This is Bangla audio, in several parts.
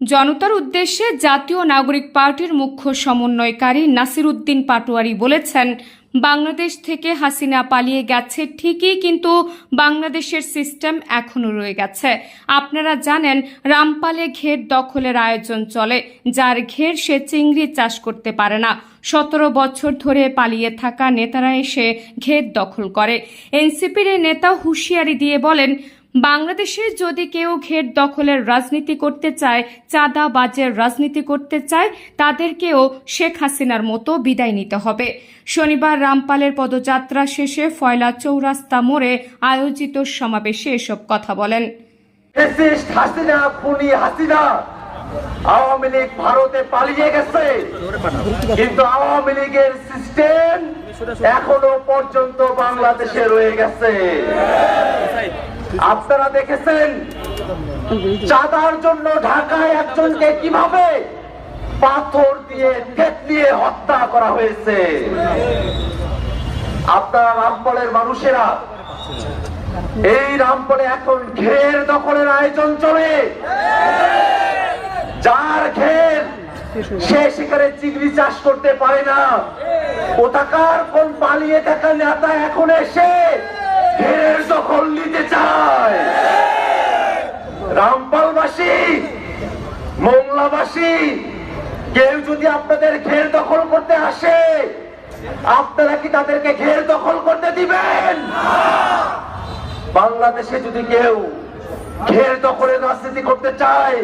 জনতার উদ্দেশ্যে জাতীয় নাগরিক পার্টির মুখ্য সমন্বয়কারী নাসির উদ্দিন পাটোয়ারি বলেছেন, বাংলাদেশ থেকে হাসিনা পালিয়ে গেছে ঠিকই, কিন্তু বাংলাদেশের সিস্টেম এখনও রয়ে গেছে। আপনারা জানেন, রামপালে ঘের দখলের আয়োজন চলে, যার ঘের সে চিংড়ি চাষ করতে পারে না। সতেরো বছর ধরে পালিয়ে থাকা নেতারা এসে ঘের দখল করে। এনসিপির নেতা হুঁশিয়ারি দিয়ে বলেন বাংলাদেশে যদি কেউ ঘের দখলের রাজনীতি করতে চায় চাঁদা বাজের রাজনীতি করতে চায়, তাদেরকেও শেখ হাসিনার মতো বিদায় নিতে হবে। শনিবার রামপালের পদযাত্রা শেষে ফয়লা চৌরাস্তা মোড়ে আয়োজিত সমাবেশে এসব কথা বলেন। আওয়ামী লীগ ভারতে পালিয়ে গেছে। কিন্তু আওয়ামী লীগের সিস্টেম এখনও পর্যন্ত বাংলাদেশে রয়ে গেছে। আপনারা দেখেছেন? চাঁদার জন্য ঢাকায় একজনকে কীভাবে পাথর দিয়ে দিয়ে হত্যা করা হয়েছে? আপনারা রামপলের মানুষেরা, এই রামপলে এখন ঘের দখলের আয়োজন চলে। যার ঘের সে সেখানে চিংড়ি চাষ করতে পারে না। কোথাকার কোন পালিয়ে থাকা নেতা এখন এসে ঘেরের দখল নিতে চায়। রামপালবাসী মোংলাবাসী কেউ যদি আপনাদের ঘের দখল করতে আসে, আপনারা কি তাদেরকে ঘের দখল করতে দিবেন? বাংলাদেশে যদি কেউ ঘের দখলের রাজনীতি করতে চায়,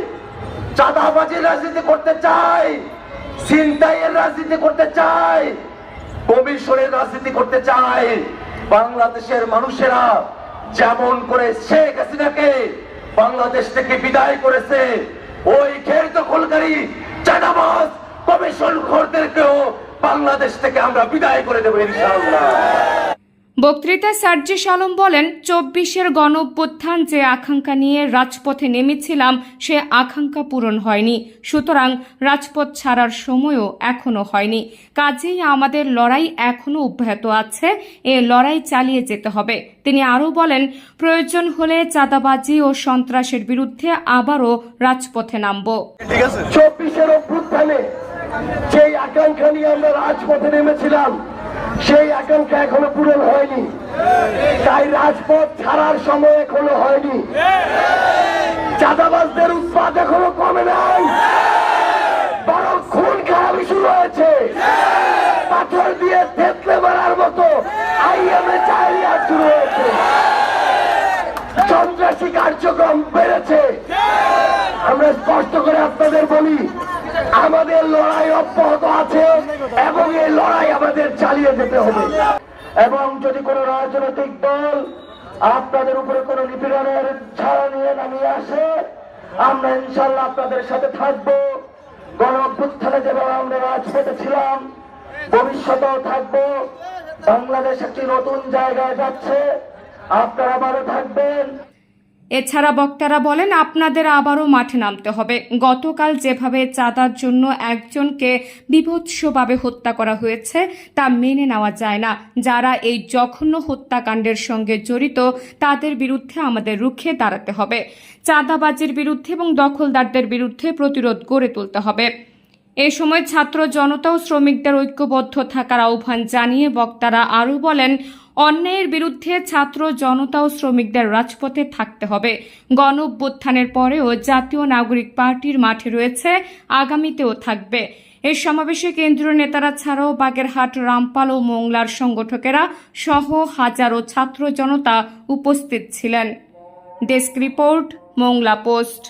চাঁদাবাজির রাজনীতি করতে চায়, ছিনতাইয়ের রাজনীতি করতে চায়, কমিশনের রাজনীতি করতে চায় বাংলাদেশের মানুষেরা যেমন করে শেখ হাসিনাকে বাংলাদেশ থেকে বিদায় করেছে, ওই ঘের দখলকারী চাঁদাবাজ কমিশন খোরদেরকেও বাংলাদেশ থেকে আমরা বিদায় করে দেবো ইনশাআল্লাহ। বক্তৃতায় সার্জিস আলম বলেন চব্বিশের গণ অভ্যুত্থান যে আকাঙ্ক্ষা নিয়ে রাজপথে নেমেছিলাম সে আকাঙ্ক্ষা পূরণ হয়নি। সুতরাং রাজপথ ছাড়ার সময়ও এখনও হয়নি। কাজেই আমাদের লড়াই এখনও অব্যাহত আছে এ লড়াই চালিয়ে যেতে হবে। তিনি আরও বলেন প্রয়োজন হলে চাঁদাবাজি ও সন্ত্রাসের বিরুদ্ধে আবারও রাজপথে নামব। চব্বিশের অভ্যুত্থানে যেই আকাঙ্ক্ষা নিয়ে আমরা রাজপথে নেমেছিলাম সেই আকাঙ্ক্ষা এখনও পূরণ হয়নি। তাই রাজপথ ছাড়ার সময় এখনও হয়নি। চাঁদাবাজদের উৎপাদ এখনও কমে নাই। বরং খুন খারাপি শুরু হয়েছে। পাথর দিয়ে থেতলে মারার মতো আইএমএ চাইরিয়া শুরু হয়েছে। সন্ত্রাসী কার্যক্রম বেড়েছে। আমরা স্পষ্ট করে আপনাদের বলি, আমাদের লড়াই অব্যাহত আছে এবং এই লড়াই আমাদের চালিয়ে যেতে হবে। এবং যদি কোনো রাজনৈতিক দল আপনাদের উপরে কোনো নিপীড়নের ছাড়া নিয়ে নামিয়ে আসে, আমরা ইনশাল্লাহ আপনাদের সাথে থাকব। গণ অভ্যুত্থানে যেভাবে আমরা রাজপথে ছিলাম, ভবিষ্যতেও থাকব। বাংলাদেশ একটি নতুন জায়গায় যাচ্ছে। আপনারা ভালো থাকবেন। এছাড়া বক্তারা বলেন, আপনাদের আবারও মাঠে নামতে হবে। গতকাল যেভাবে চাঁদার জন্য একজনকে বিভৎসভাবে হত্যা করা হয়েছে, তা মেনে নেওয়া যায় না। যারা এই জঘন্য হত্যাকাণ্ডের সঙ্গে জড়িত, তাদের বিরুদ্ধে আমাদের রুখে দাঁড়াতে হবে। চাঁদাবাজির বিরুদ্ধে এবং দখলদারদের বিরুদ্ধে প্রতিরোধ গড়ে তুলতে হবে। এ সময় ছাত্র জনতা ও শ্রমিকদের ঐক্যবদ্ধ থাকার আহ্বান জানিয়ে বক্তারা আরও বলেন অন্যায়ের বিরুদ্ধে ছাত্র জনতা ও শ্রমিকদের রাজপথে থাকতে হবে। গণ অভ্যুত্থানের পরেও জাতীয় নাগরিক পার্টির মাঠে রয়েছে, আগামীতেও থাকবে। এই সমাবেশে কেন্দ্রীয় নেতারা ছাড়াও বাগেরহাট, রামপাল ও মোংলার সংগঠকেরা সহ হাজারো ছাত্র জনতা উপস্থিত ছিলেন। Desk report, Mongla post.